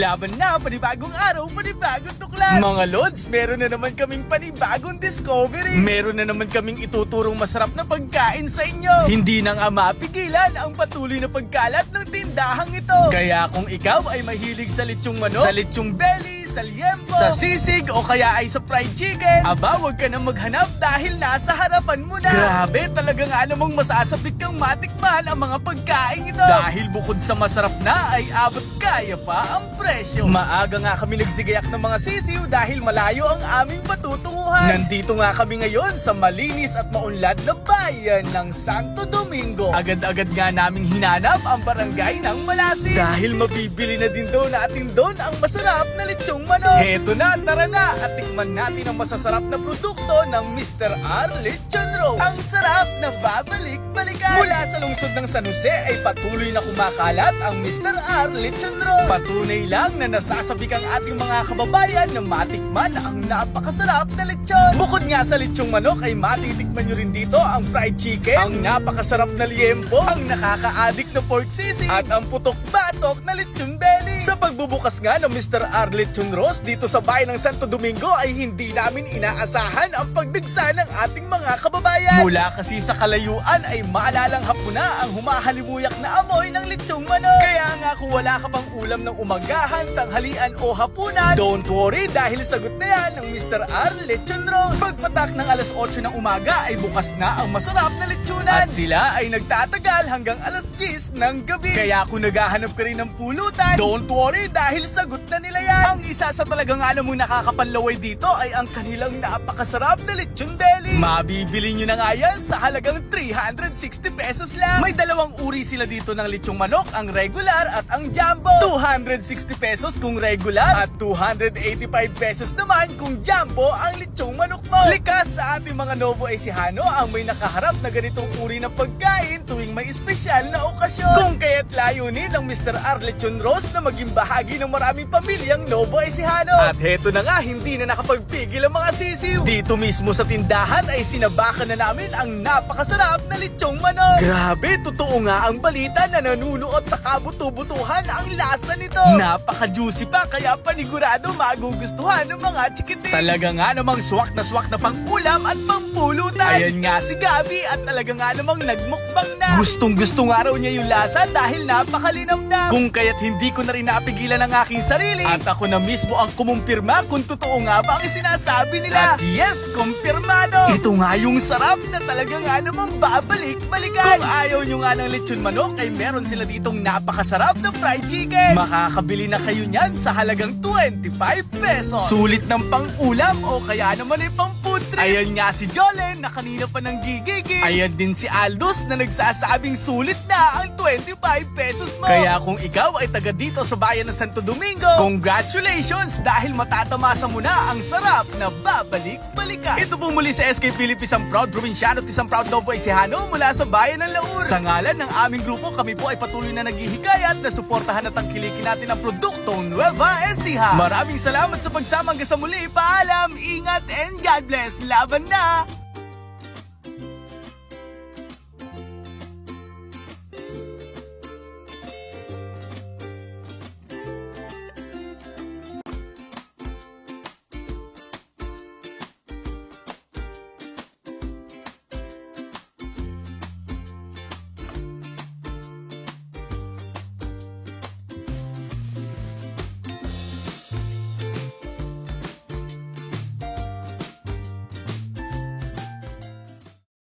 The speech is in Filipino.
Laban na, panibagong araw, panibagong tuklas! Mga Lods, meron na naman kaming panibagong discovery! Meron na naman kaming ituturong masarap na pagkain sa inyo! Hindi na nga mapigilan ang patuloy na pagkalat ng tindahang ito! Kaya kung ikaw ay mahilig sa lechong manok, sa lechong belly, sa liempo, sa sisig o kaya ay sa fried chicken, aba wag ka na maghanap dahil nasa harapan mo na! Grabe, talaga nga namang masasabik kang matikman ang mga pagkain ito! Dahil bukod sa masarap na ay abot kaya pa ang presyo. Maaga nga kami nagsigayak ng mga sisiw dahil malayo ang aming patutunguhan. Nandito nga kami ngayon sa malinis at maunlad na bayan ng Santo Domingo. Agad-agad nga naming hinanap ang barangay ng Malasin. Dahil mabibili na din daw natin doon ang masarap na lechong manok. Heto na, tara na at tikman natin ang masasarap na produkto ng Mr. R. Lechon Roll. Ang sarap na babalik-balikan. Mula sa lungsod ng San Jose ay patuloy na kumakalat ang Mr. R. Lechon Roll. Patunay lang na nasasabik ang ating mga kababayan na matikman ang napakasarap na lechon. Bukod nga sa lechong manok ay matitikman nyo rin dito ang fried chicken, ang napakasarap na liempo, ang nakaka-addict na pork sisig, at ang putok-batok na lechon belly. Sa pagbubukas nga ng Mr. R. Lechon Roast dito sa bayan ng Santo Domingo ay hindi namin inaasahan ang pagdigsa ng ating mga kababayan. Mula kasi sa kalayuan ay maalalang hapuna ang humahalimuyak na amoy ng lechong manok. Kaya nga kung wala ka pang ulam ng umagahan, tanghalian o hapunan, don't worry dahil sagot na yan ng Mr. R. Lechon. Pagpatak ng alas 8 ng umaga ay bukas na ang masarap na lechonan. At sila ay nagtatagal hanggang alas 10 ng gabi. Kaya kung naghahanap ka rin ng pulutan, don't worry dahil sagot na nila yan. Ang isa sa talagang nga namang nakakapanlaway dito ay ang kanilang napakasarap na lechon belly. Mabibili nyo na nga yan sa halagang 360 pesos lang. May dalawang uri sila dito ng lechong manok, ang regular at ang jumbo. 260 pesos kung regular at 285 pesos naman kung jumbo ang lechong manok mo. Likas sa ating mga Novo Ecijano ang may nakaharap na ganitong uri ng pagkain tuwing may espesyal na okasyon. Kung kaya't layunin ng Mr. R. Lechon Roast na maging bahagi ng maraming pamilyang Novo. At heto na nga, hindi na nakapagpigil ang mga sisiw. Dito mismo sa tindahan ay sinabakan na namin ang napakasarap na lechong manok. Grabe, totoo nga ang balita na nanunuot sa kabuto-butuhan ang lasa nito. Napaka-juicy pa kaya panigurado magugustuhan ng mga chikiting. Talaga nga namang swak na swak na pang-ulam at pang-pulutan. Ayan nga si Gabi at talaga nga namang nagmukbang na. Gustong gusto nga raw niya yung lasa dahil napakalinam na. Kung kaya't hindi ko na rin napigilan ang aking sarili. At ako na mismo ang kumumpirma kung totoo nga ba ang sinasabi nila. At yes, kumpirmado. Ito nga yung sarap na talaga nga namang babalik-balikan. Kung ayaw nyo nga ng lechon manok ay meron sila ditong napakasarap na fried chicken. Makakabili na kayo niyan sa halagang 25 pesos. Sulit ng pang-ulam o kaya naman ay pang food trip. Ayan nga si Jolen na kanina pa nang gigigil. Ayan din si Aldous na nagsasabing sulit na ang 25 pesos mo. Kaya kung ikaw ay taga dito sa bayan ng Santo Domingo, congratulations dahil matatamasa mo na ang sarap na babalik-balikan. Ito po muli sa SK Philippines ang proud probinsyano at isang proud Novo Ecijano mula sa bayan ng Laur. Sa ngalan ng aming grupo, kami po ay patuloy na naghihikayat na suportahan at tangkilikin natin ang produktong Nueva Ecija. Maraming salamat sa pagsama hanggang sa muli. Paalam, ingat, and God bless. Laban na!